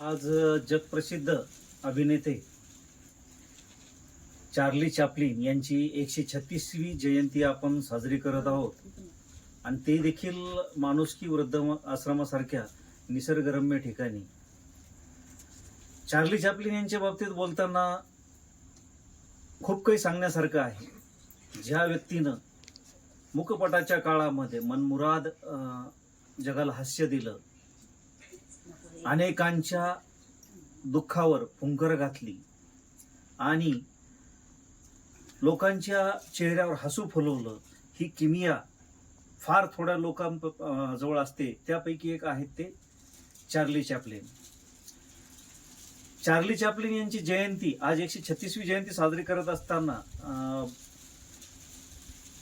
आज जगप्रसिद्ध अभिनेते चार्ली चॅपलिन यांची एकशे छत्तीसवी जयंती आपण साजरी करत आहोत. आणि ते देखील माणुसकी वृद्ध आश्रमासारख्या निसर्गरम्य ठिकाणी. चार्ली चॅपलिन यांच्या बाबतीत बोलताना खूप काही सांगण्यासारखं आहे. ज्या व्यक्तीनं मुकपटाच्या काळामध्ये मनमुराद जगाला हास्य दिलं अनेकांच्या दुःखावर फुंकर घातली आणि लोकांच्या चेहऱ्यावर हसू फुलवलं. ही किमिया फार थोड्या लोकांजवळ असते. त्यापैकी एक आहेत ते चार्ली चॅपलिन. चार्ली चॅपलिन यांची जयंती आज एकशे छत्तीसवी जयंती साजरी करत असताना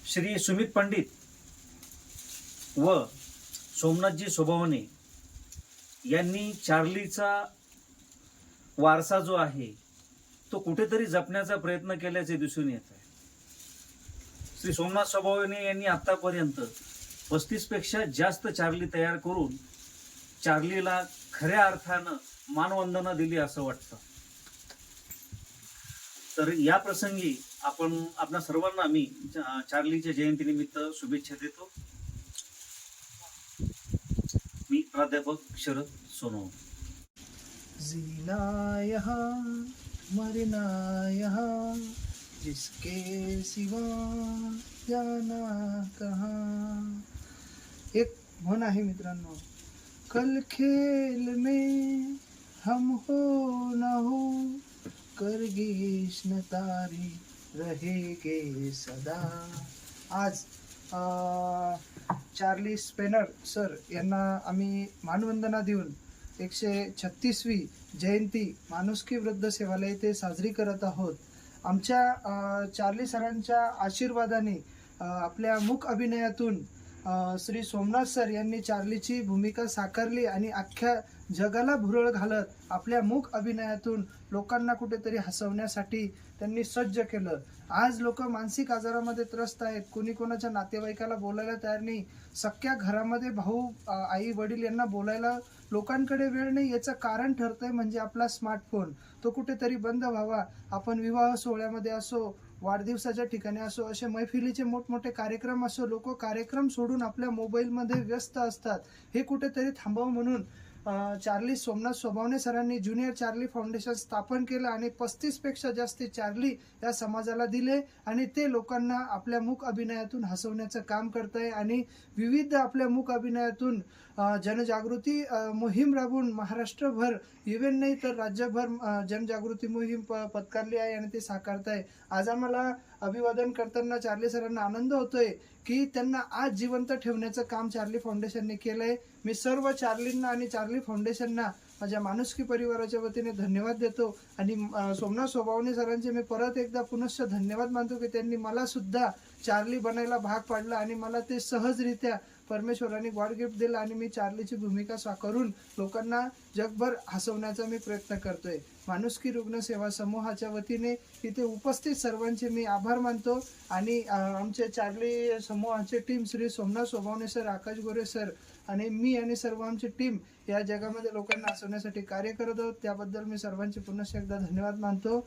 श्री सुमित पंडित व सोमनाथजी स्वभावने यांनी चार्लीचा वारसा जो आहे तो कुठेतरी जपण्याचा प्रयत्न केल्याचे दिसून येत आहे. श्री सोमनाथ स्वभावने यांनी आतापर्यंत पस्तीसपेक्षा जास्त चार्ली तयार करून चार्लीला खऱ्या अर्थानं मानवंदना दिली असं वाटतं. तर या प्रसंगी आपण आपल्या सर्वांना मी चार्लीच्या जयंतीनिमित्त शुभेच्छा देतो. मी प्राध्यापक शरद सुनो। जीना यहाँ मरना यहाँ जिसके सिवा जाना कहाँ। एक म्हण आहे मित्रांनो कल खेल में हम हो न हो करगिश न तारी रहेगे सदा। आज चार्ली स्पेनर सर यांना आम्ही मानवंदना देऊन एकशे छत्तीसवी जयंती माणुसकी वृद्ध सेवालय येथे साजरी करत आहोत. आमच्या चार्ली सरांच्या आशीर्वादाने आपल्या मूक अभिनयातून श्री सोमनाथ सर यांनी चार्लीची भूमिका साकारली आणि अख्ख्या जगाला भुरळ घालत आपल्या मूक अभिनयातून लोकांना कुठेतरी हसवण्यासाठी त्यांनी सज्ज केलं. आज लोक मानसिक आजारामध्ये त्रस्त आहेत. कोणी कोणाच्या नातेवाईकाला बोलायला तयार नाही. सख्या घरामध्ये भाऊ आई वडील यांना बोलायला लोकांकडे वेळ नाही. याचं कारण ठरतंय म्हणजे आपला स्मार्टफोन तो कुठेतरी बंद व्हावा. आपण विवाह सोहळ्यामध्ये असो वाढदिवसाच्या ठिकाणी असो असे मैफिलीचे मोठमोठे कार्यक्रम असो लोक कार्यक्रम सोडून आपल्या मोबाईलमध्ये व्यस्त असतात. हे कुठेतरी थांबावं म्हणून चार्ली सोमनाथ स्वभावने सरांनी ज्युनियर चार्ली फाउंडेशन स्थापन केलं आणि पस्तीसपेक्षा जास्त चार्ली या समाजाला दिले आणि ते लोकांना आपल्या मूक अभिनयातून हसवण्याचं काम करत आहे आणि विविध आपल्या मूक अभिनयातून जनजागृती मोहीम राबवून महाराष्ट्रभर इव्हन नाही तर राज्यभर जनजागृती मोहीम प- पत्कारली आहे आणि ते साकारत आहे आज आम्हाला अभिवादन करताना चार्ली सरांना आनंद होतोय की त्यांना आज जिवंत ठेवण्याचं काम चार्ली फाउंडेशनने केलंय. मी सर्व चार्लींना आणि चार्ली फाउंडेशनना माझ्या माणुसकी परिवाराच्या वतीने धन्यवाद देतो. आणि सोमनाथ स्वभावने सरांचे मी परत एकदा पुनश्च धन्यवाद मानतो की त्यांनी मला सुद्धा चार्ली बनायला भाग पाडला आणि मला ते सहजरित्या परमेश्वराने गॉड गिफ्ट दिलं आणि मी चार्लीची भूमिका साकारून लोकांना जगभर हसवण्याचा मी प्रयत्न करतोय. माणुसकी रुग्ण सेवा समूहाच्या वतीने इथे उपस्थित सर्वांचे मी आभार मानतो आणि आमचे चार्ली समूहाचे team Shri Somnath Sobhavane sir Akash Gore sir आणि मी आणि सर्व आमची टीम या जगामध्ये लोकांना हसवण्यासाठी कार्य करत आहोत. त्याबद्दल मी सर्वांचे पुन्हा एकदा धन्यवाद मानतो.